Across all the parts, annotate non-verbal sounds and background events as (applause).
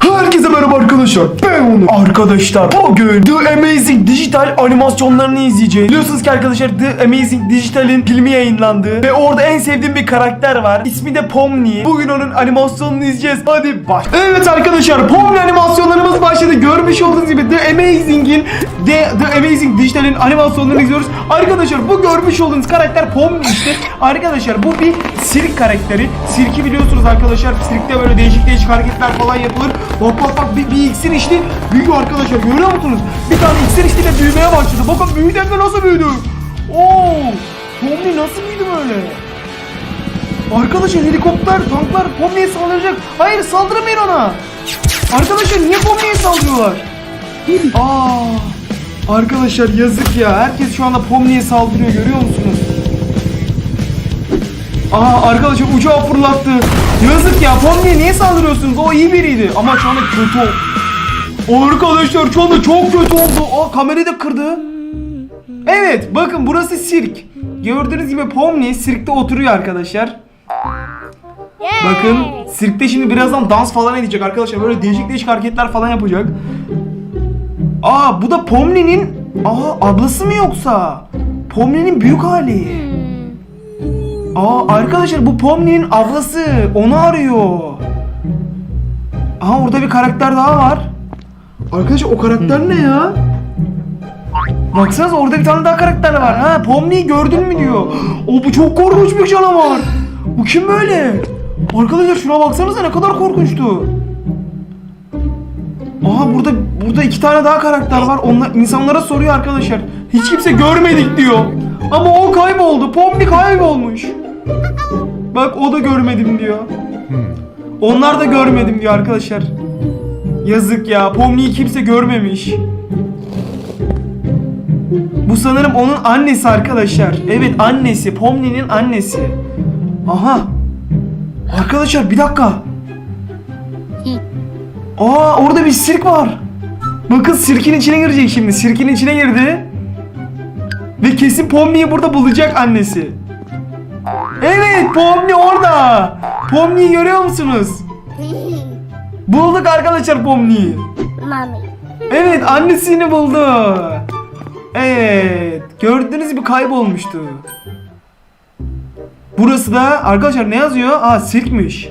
Herkese merhaba arkadaşlar. Ben Onur. Arkadaşlar bugün The Amazing Digital animasyonlarını izleyeceğiz. Biliyorsunuz ki arkadaşlar The Amazing Digital'in filmi yayınlandı. Ve orada en sevdiğim bir karakter var. İsmi de Pomni. Bugün onun animasyonunu izleyeceğiz. Hadi baş. Evet arkadaşlar Pomni animasyonlarımız başladı. Görmüş olduğunuz gibi The Amazing'in The, The Amazing Digital'in animasyonlarını izliyoruz. Arkadaşlar bu görmüş olduğunuz karakter Pomni işte. Arkadaşlar bu bir sirk karakteri. Sirki biliyorsunuz arkadaşlar. Sirkte böyle değişik değişik hareketler falan yapılır. Bak bak bak bir, bir iksir içti. Büyüyor arkadaşlar görüyor musunuz? Bir tane iksir içti de büyümeye başladı. Bakın büyüdü hem de nasıl büyüdü. Oo! Pomni nasıl büyüdü böyle? Arkadaşlar helikopter, tanklar Pomni'ye saldıracak. Hayır saldırmayın ona. Arkadaşlar niye Pomni'ye saldırıyorlar? Aa! Arkadaşlar yazık ya. Herkes şu anda Pomni'ye saldırıyor görüyor musunuz? Aa arkadaşlar uçağı fırlattı. Yazık ya Pomni'ye niye saldırıyorsunuz? O iyi biriydi ama şu anda kötü oldu. Arkadaşlar şu anda çok kötü oldu. Aa kamerayı da kırdı. Evet bakın burası sirk. Gördüğünüz gibi Pomni sirkte oturuyor arkadaşlar. Bakın sirkte şimdi birazdan dans falan edecek arkadaşlar. Böyle değişik değişik hareketler falan yapacak. Aa bu da Pomni'nin Aa ablası mı yoksa? Pomni'nin büyük hali. Aa arkadaşlar bu Pomni'nin ablası. Onu arıyor. Aha orada bir karakter daha var. Arkadaşlar o karakter ne ya? Baksanıza orada bir tane daha karakter var. Ha Pomni'yi gördün mü diyor. (gasps) O bu çok korkunç bir canavar. Bu kim böyle? Arkadaşlar şuna baksanıza ne kadar korkunçtu. Aha burada burada iki tane daha karakter var. Onlar insanlara soruyor arkadaşlar. Hiç kimse görmedik diyor. Ama o kayboldu. Pomni kaybolmuş. Bak o da görmedim diyor. Onlar da görmedim diyor arkadaşlar. Yazık ya. Pomni'yi kimse görmemiş. Bu sanırım onun annesi arkadaşlar. Evet annesi. Pomni'nin annesi. Aha. Arkadaşlar bir dakika. Aa orada bir sirk var. Bakın sirkin içine girecek şimdi. Sirkin içine girdi. Ve kesin Pomni'yi burada bulacak annesi. Pomni orada. Pomni'yi görüyor musunuz? (laughs) Bulduk arkadaşlar Pomni'yi. Mommy. Evet annesini buldu. Evet gördüğünüz gibi kaybolmuştu. Burası da arkadaşlar ne yazıyor? Aa sirkmiş.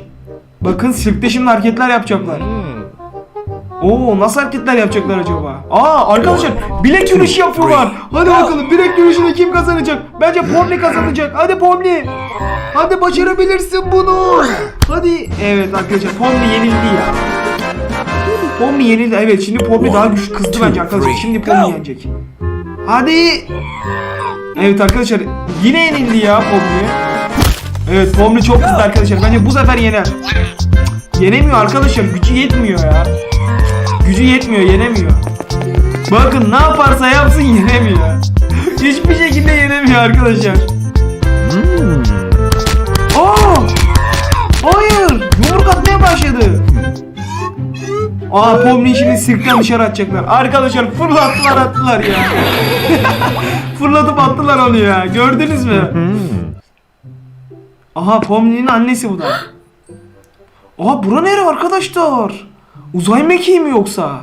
Bakın sirkte şimdi hareketler yapacaklar. Oo nasıl hareketler yapacaklar acaba? Aa arkadaşlar bilek yürüyüşü yapıyorlar. Hadi bakalım bilek yürüyüşünü kim kazanacak? Bence Pomni kazanacak. Hadi Pomni. Hadi başarabilirsin bunu. Hadi. Evet arkadaşlar Pomni yenildi ya. Pomni yenildi. Evet şimdi Pomni daha güçlü kızdı bence arkadaşlar. Şimdi Pomni yenecek. Hadi. Evet arkadaşlar yine yenildi ya Pomni. Evet Pomni çok kızdı arkadaşlar. Bence bu sefer yener. Yenemiyor arkadaşlar. Gücü yetmiyor ya. Gücü yetmiyor, yenemiyor. Bakın ne yaparsa yapsın yenemiyor. (laughs) Hiçbir şekilde yenemiyor arkadaşlar. Aa! Hayır! Yumruk atmaya başladı. Aa Pomni'yi şimdi sirkten dışarı atacaklar. Arkadaşlar fırlattılar attılar ya. (laughs) Fırlatıp attılar onu ya. Gördünüz mü? Aha Pomni'nin annesi bu da. Aa bura nere arkadaşlar? Uzay mekiği mi yoksa?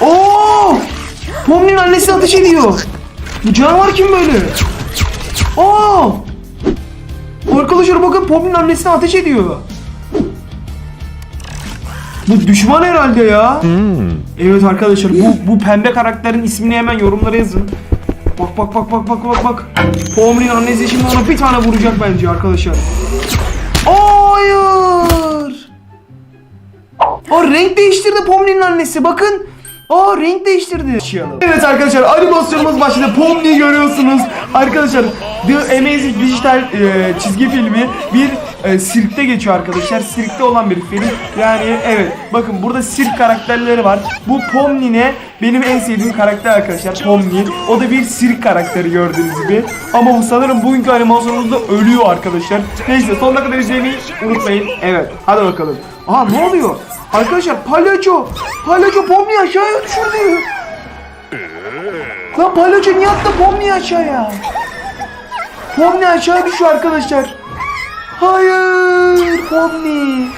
Oo! Pomni'nin annesi ateş ediyor. Bu canavar kim böyle? Aa! Arkadaşlar bakın Pomni'nin annesine ateş ediyor. Bu düşman herhalde ya. Evet arkadaşlar bu bu pembe karakterin ismini hemen yorumlara yazın. Bak bak bak bak bak bak bak. Pomni'nin annesi şimdi ona bir tane vuracak bence arkadaşlar. Hayır. Aa renk değiştirdi Pomni'nin annesi bakın. Aa renk değiştirdi. Evet arkadaşlar animasyonumuz başladı. Pomni görüyorsunuz. Arkadaşlar The Amazing Digital e, çizgi filmi bir e, sirkte geçiyor arkadaşlar. Sirkte olan bir film. Yani evet bakın burada sirk karakterleri var. Bu Pomni? Benim en sevdiğim karakter arkadaşlar Pomni. O da bir sirk karakteri gördüğünüz gibi. Ama sanırım bugünkü animasyonumuzda ölüyor arkadaşlar. Neyse sonuna kadar izlemeyi unutmayın. Evet hadi bakalım. Aa ne oluyor? Arkadaşlar palyaço. Palyaço Pomni'yi aşağıya düşürdü. Lan palyaço niye attı Pomni'yi aşağıya? Pomni aşağı düşüyor arkadaşlar. Hayır Pomni.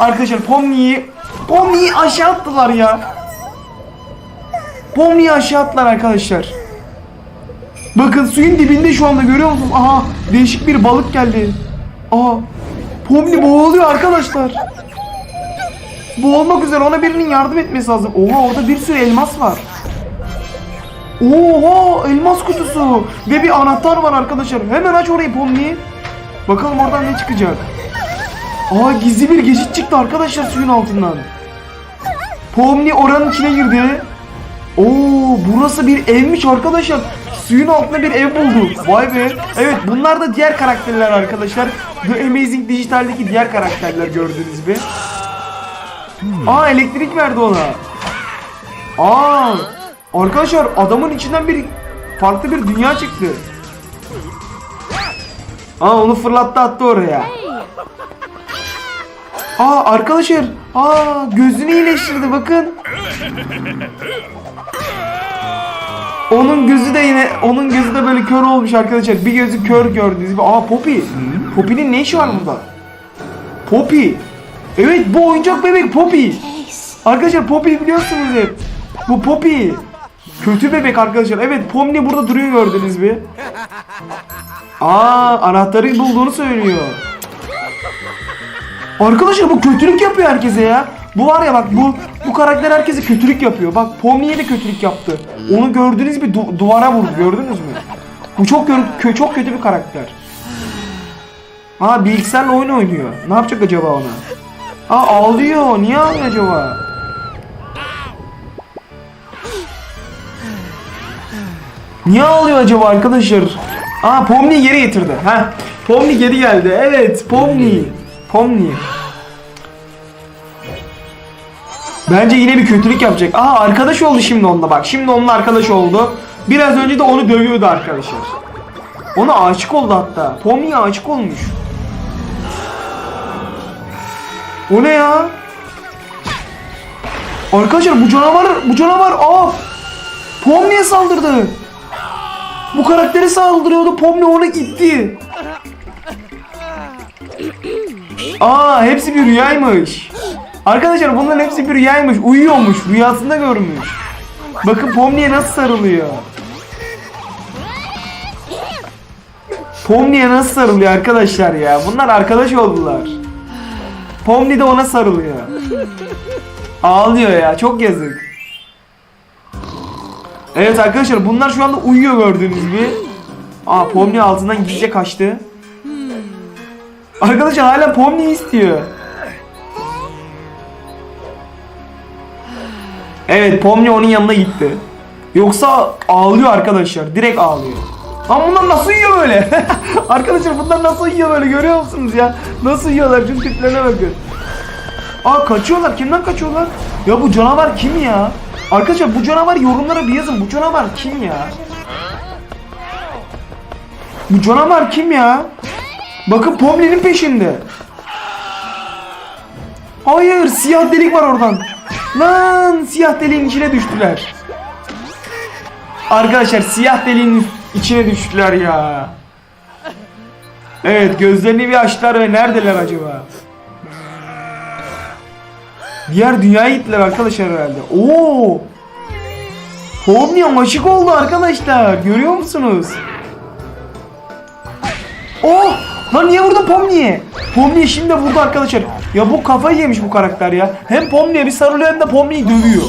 Arkadaşlar Pomni'yi Pomni'yi aşağı attılar ya. Pomni'yi aşağı attılar arkadaşlar. Bakın suyun dibinde şu anda görüyor musunuz? Aha değişik bir balık geldi. Aha Pomni boğuluyor arkadaşlar. Boğulmak üzere ona birinin yardım etmesi lazım. Oha orada bir sürü elmas var. Oha elmas kutusu ve bir anahtar var arkadaşlar. Hemen aç orayı Pomni. Bakalım oradan ne çıkacak. Aa gizli bir geçit çıktı arkadaşlar suyun altından. Pomni oranın içine girdi. Oo burası bir evmiş arkadaşlar. Suyun altında bir ev bulduk. Vay be. Evet bunlar da diğer karakterler arkadaşlar. The Amazing Digital'deki diğer karakterler gördüğünüz gibi. Aa elektrik verdi ona. Aa arkadaşlar adamın içinden bir farklı bir dünya çıktı. Aa onu fırlattı attı oraya. Aa arkadaşlar, aa gözünü iyileştirdi bakın. Onun gözü de yine, onun gözü de böyle kör olmuş arkadaşlar. Bir gözü kör gördünüz gibi. Aa Poppy. Poppy'nin ne işi var burada? Poppy. Evet bu oyuncak bebek Poppy. Arkadaşlar Poppy biliyorsunuz hep. Bu Poppy. Kötü bebek arkadaşlar. Evet Pomni burada duruyor gördünüz mü? Aa anahtarı bulduğunu söylüyor. Arkadaşlar bu kötülük yapıyor herkese ya. Bu var ya bak bu bu karakter herkese kötülük yapıyor. Bak Pomni'ye de kötülük yaptı. Onu gördüğünüz bir du- duvara vurdu gördünüz mü? Bu çok kö- çok kötü bir karakter. Ha bilgisayarla oyun oynuyor. Ne yapacak acaba ona? Aa ağlıyor. Niye ağlıyor acaba? Niye ağlıyor acaba arkadaşlar? Aa Pomni geri getirdi. Ha Pomni geri geldi. Evet Pomni. Pomni. Bence yine bir kötülük yapacak. Aa arkadaş oldu şimdi onunla bak. Şimdi onunla arkadaş oldu. Biraz önce de onu dövüyordu arkadaşlar. Ona aşık oldu hatta. Pomni'ye aşık olmuş. O ne ya? Arkadaşlar bu canavar, bu canavar aa Pomni'ye saldırdı. Bu karaktere saldırıyordu. Pomni onu itti. Aa hepsi bir rüyaymış. Arkadaşlar bunların hepsi bir rüyaymış. Uyuyormuş. Rüyasında görmüş. Bakın Pomni'ye nasıl sarılıyor. Pomni'ye nasıl sarılıyor arkadaşlar ya. Bunlar arkadaş oldular. Pomni de ona sarılıyor. Ağlıyor ya. Çok yazık. Evet arkadaşlar bunlar şu anda uyuyor gördüğünüz gibi. Aa Pomni altından gizlice kaçtı. Arkadaşlar hala Pomni istiyor. Evet Pomni onun yanına gitti. Yoksa ağlıyor arkadaşlar. Direkt ağlıyor. Ama bunlar nasıl yiyor böyle? (laughs) arkadaşlar bunlar nasıl yiyor böyle görüyor musunuz ya? Nasıl yiyorlar? Şu tiplerine bakın. Aa kaçıyorlar. Kimden kaçıyorlar? Ya bu canavar kim ya? Arkadaşlar bu canavar yorumlara bir yazın. Bu canavar kim ya? Bu canavar kim ya? Bakın Pomni'nin peşinde. Hayır siyah delik var oradan. Lan siyah deliğin içine düştüler. Arkadaşlar siyah deliğin içine düştüler ya. Evet gözlerini bir açtılar ve neredeler acaba? Diğer dünyaya gittiler arkadaşlar herhalde. Oo! Pomni'ye aşık oldu arkadaşlar. Görüyor musunuz? Oh! Lan niye vurdun Pomni'ye? Pomni'ye şimdi de vurdu arkadaşlar. Ya bu kafayı yemiş bu karakter ya. Hem Pomni'ye bir sarılıyor hem de Pomni'yi dövüyor.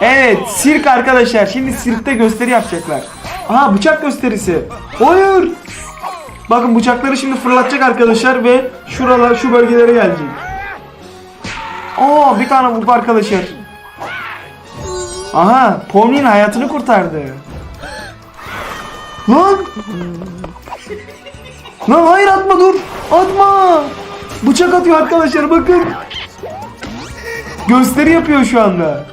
Evet sirk arkadaşlar. Şimdi sirkte gösteri yapacaklar. Aha bıçak gösterisi. Hayır. Bakın bıçakları şimdi fırlatacak arkadaşlar ve şuralar şu bölgelere gelecek. Aa bir tane vurdu arkadaşlar. Aha Pomni'nin hayatını kurtardı. Lan. Lan hayır atma dur. Atma. Bıçak atıyor arkadaşlar bakın. Gösteri yapıyor şu anda.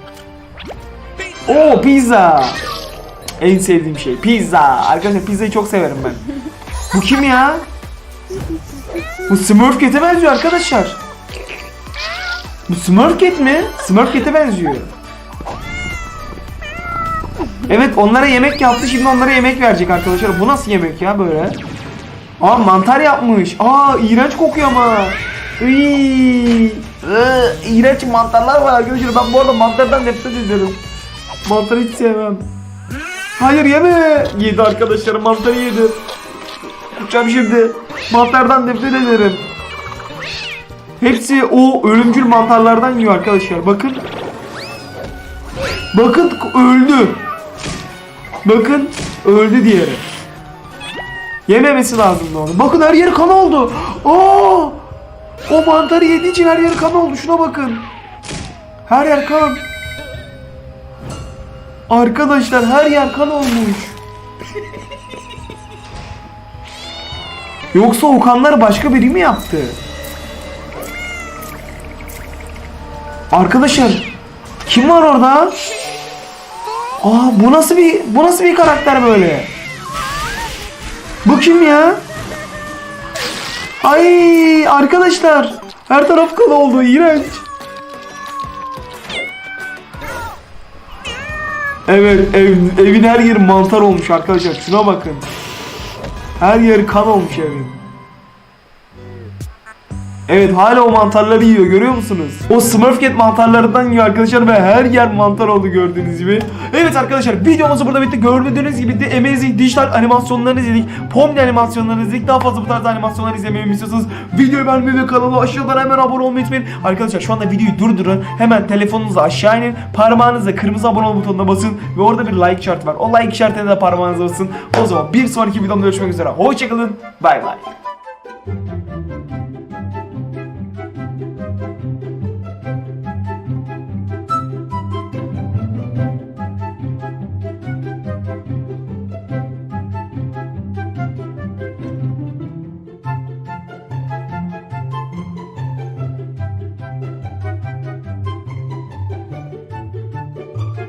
Oo pizza. En sevdiğim şey pizza. Arkadaşlar pizzayı çok severim ben. Bu kim ya? Bu Smurf Cat'e benziyor arkadaşlar. Bu Smurf Cat mi? Smurf Cat'e benziyor. Evet onlara yemek yaptı şimdi onlara yemek verecek arkadaşlar. Bu nasıl yemek ya böyle? Aa mantar yapmış. Aa iğrenç kokuyor ama. Iı, iğrenç mantarlar var arkadaşlar. Ben bu arada mantardan nefret ederim. Mantarı hiç sevmem. Hayır yeme. Yedi arkadaşlar mantarı yedi. Kusacağım şimdi. Mantardan nefret ederim. Hepsi o ölümcül mantarlardan yiyor arkadaşlar. Bakın. Bakın öldü. Bakın öldü diğeri. Yememesi lazımdı onu. Bakın her yeri kan oldu. Aa! O mantarı yediği için her yeri kan oldu. Şuna bakın. Her yer kan. Arkadaşlar her yer kan olmuş. Yoksa o kanları başka biri mi yaptı? Arkadaşlar kim var orada? Aa bu nasıl bir bu nasıl bir karakter böyle? Bu kim ya? Ay arkadaşlar her taraf kan oldu iğrenç. Evet ev, evin her yeri mantar olmuş arkadaşlar şuna bakın. Her yeri kan olmuş evin. Evet hala o mantarları yiyor görüyor musunuz? O Smurfcat mantarlarından yiyor arkadaşlar ve her yer mantar oldu gördüğünüz gibi. Evet arkadaşlar videomuzu burada bitti. Gördüğünüz gibi de Amazing dijital animasyonlarını izledik. Pomni animasyonlarını izledik. Daha fazla bu tarz animasyonlar izlemeyi istiyorsanız videoyu beğenmeyi ve kanala aşağıdan hemen abone olmayı unutmayın. Arkadaşlar şu anda videoyu durdurun. Hemen telefonunuzu aşağı inin. Parmağınızla kırmızı abone ol butonuna basın. Ve orada bir like işareti var. O like işaretine de parmağınızı basın. O zaman bir sonraki videomda görüşmek üzere. Hoşçakalın. Bay bay.